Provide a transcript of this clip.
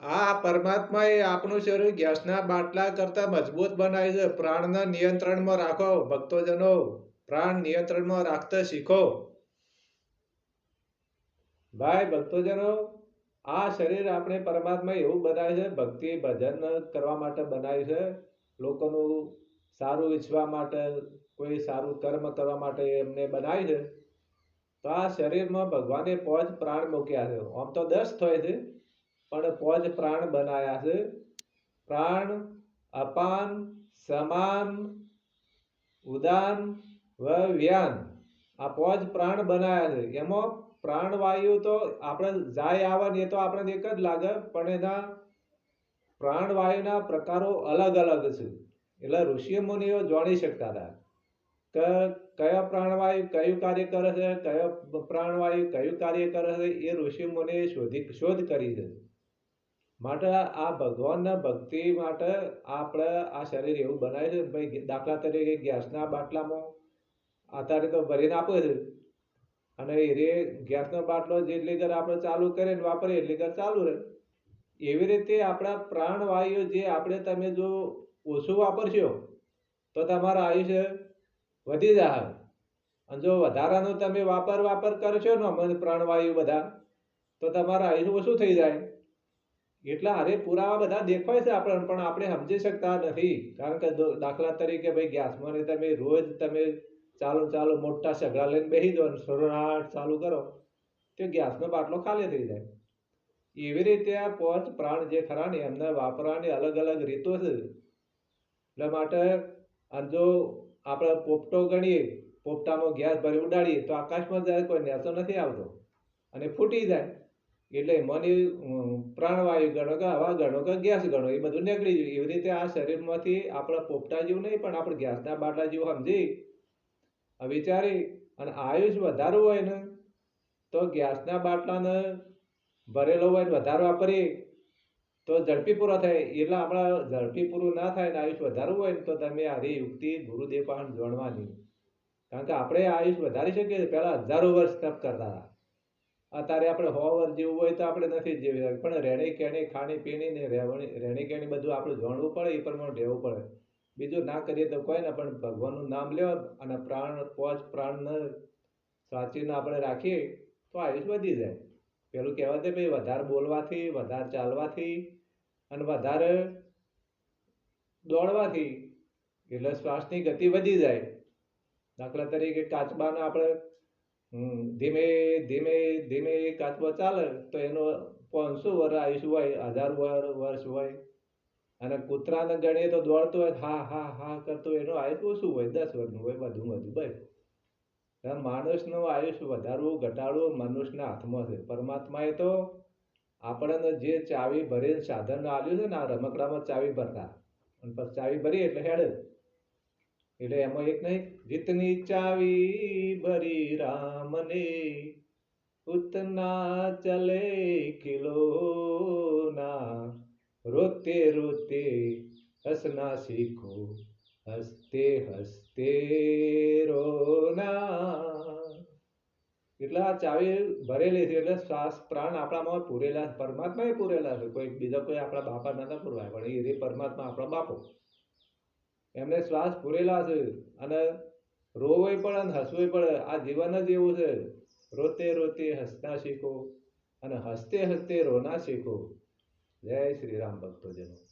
આ એ આપણું શરીર ગેસના બાટલા કરતા મજબૂત બનાવ્યું છે. પ્રાણના નિયંત્રણમાં રાખો, ભક્તોજનો. પ્રાણ નિયંત્રણમાં રાખતા શીખો. ભાઈ, ભક્તોજનો, આ શરીર આપણે પરમાત્મા એવું બનાવ્યું છે, ભક્તિ ભજન કરવા માટે બનાવ્યું છે. લોકોનું સારું ઈચ્છવા માટે, કોઈ સારું કર્મ કરવા માટે એમને બનાવ્યું છે. તો આ શરીરમાં ભગવાને પોચ પ્રાણ મૂક્યા છે. આમ તો દસ થાય છે. પણ પોજ પ્રાણ બનાયા છે. પ્રાણ અપાન, સમાન, ઉદાન વ વ્યાન આ પોજ પ્રાણ બનાયા છે. એમાં પ્રાણવાયુ તો આપણે જાય આવે એ તો આપણને એક જ લાગે, પણ એના પ્રાણવાયુના પ્રકારો અલગ અલગ છે. એટલે ઋષિ મુનિઓ જાણી શકતા હતા કે કયો પ્રાણવાયુ કયું કાર્ય કરે છે, કયો પ્રાણવાયુ કયું કાર્ય કરે છે, એ ઋષિ મુનિએ શોધી શોધ કરી છે. માટે આ ભગવાનના ભક્તિ માટે આપણે આ શરીર એવું બનાવ્યું છે ભાઈ દાખલા તરીકે ગેસના બાટલામાં અત્યારે તો ભરીને આપે છે. અને એ ગેસનો બાટલો જેટલી ઘર આપણે ચાલુ કરીને વાપરીએ એટલી ઘર ચાલુ રહે. એવી રીતે આપણા પ્રાણવાયુ જે આપણે તમે જો ઓછું વાપરશો, તો તમારું આયુષ્ય વધી જાય. અને જો વધારાનું તમે વાપર વાપર કરશો ને અમને પ્રાણવાયુ બધા, તો તમારું આયુષ્ય ઓછું થઈ જાય. એટલા અરે પુરાવા બધા દેખાય છે આપણને પણ આપણે સમજી શકતા નથી. કારણ કે દાખલા તરીકે ભાઈ ગેસમાં ને તમે રોજ તમે ચાલુ ચાલુ મોટા સગડા લઈને બેસી દો અને સરોરાટ ચાલુ કરો, તો ગેસનો બાટલો ખાલી થઈ જાય. એવી રીતે આ પાંચ પ્રાણ જે ખરા ને એમને વાપરવાની અલગ અલગ રીતો છે. એટલે માટે અને જો આપણે પોપટો ગણીએ, પોપટામાં ગેસ ભરી ઉડાડીએ, તો આકાશમાં જાય કોઈ નેસો નથી આવતો. અને ફૂટી જાય. એટલે મને પ્રાણવાયુ ગણો કે હવા ગણો કે ગેસ ગણો, એ બધું નીકળી જાય એવી રીતે આ શરીરમાંથી આપણા પોપટા જેવું નહીં, પણ આપણે ગેસના બાટલા જેવું સમજી વિચારી. અને આયુષ વધારવું હોય ને, તો ગેસના બાટલાને ભરેલો હોય ને વધારે વાપરીએ. તો ઝડપી પૂરો થાય. એટલે આપણા ઝડપી પૂરું ના થાય ને આયુષ વધારવું હોય ને, તો તમે આવી યુક્તિ ગુરુદેવ પાસે જોડવાની. કારણ કે આપણે આયુષ વધારી શકીએ પહેલાં હજારો વર્ષ તપ કરતા હતા. અત્યારે આપણે હોવર જેવું હોય તો આપણે નથી જીવી શકતા. પણ રહેણી કહેણી, ખાણી પીણી ને રહેવાની રહેણી કહેણી બધું આપણે જાણવું પડે, એ પ્રમાણે રહેવું પડે. બીજું ના કરીએ તો કોઈ ને, પણ ભગવાનનું નામ લેવા અને પ્રાણ, પોચ પ્રાણને સાચીને આપણે રાખીએ તો આયુષ વધી જાય. પેલું કહેવાય છે ભાઈ વધારે બોલવાથી, વધારે ચાલવાથી અને વધારે દોડવાથી એટલે શ્વાસની ગતિ વધી જાય. દાખલા તરીકે કાચબાને આપણે ધીમે ધીમે ધીમે કાચબો ચાલે તો એનો પાંચસો વર્ષ આયુષ્ય હોય, હજાર વર- વર્ષ હોય. અને કૂતરાને ગણીએ તો દોડતો હોય, હા હા હા કરતો એનો આયુષ્ય ઓછું હોય? દસ વર્ષનું હોય, બધું બધું ભાઈ માણસનું આયુષ્ય વધારવું, ઘટાડવું મનુષ્યના હાથમાં છે. પરમાત્માએ તો આપણને જે ચાવી ભરીને સાધન આવ્યું છે ને, આ રમકડામાં ચાવી ભરતા. અને ચાવી ભરી એટલે હેડ. એટલે એમાં એક નહીં, જીતની ચાવી ભરી રામને, ઉતના ચલે ખિલોના, રોતે રોતે હસના શીખો, હસતે હસતે રોના એટલે આ ચાવી ભરેલી છે એટલે શ્વાસ પ્રાણ આપણામાં પૂરેલા. પરમાત્માએ પૂરેલા છે કોઈ બીજા કોઈ આપણા બાપા નતા પૂરવા પણ એ પરમાત્મા આપણા બાપો એમને શ્વાસ પૂરેલા છે અને રોવે પણ અને હસવું પડે આ જીવન જ એવું છે. રોતે રોતે હસતા શીખો અને હસતે હસતે રોના શીખો. જય શ્રી રામ ભક્તોજનો.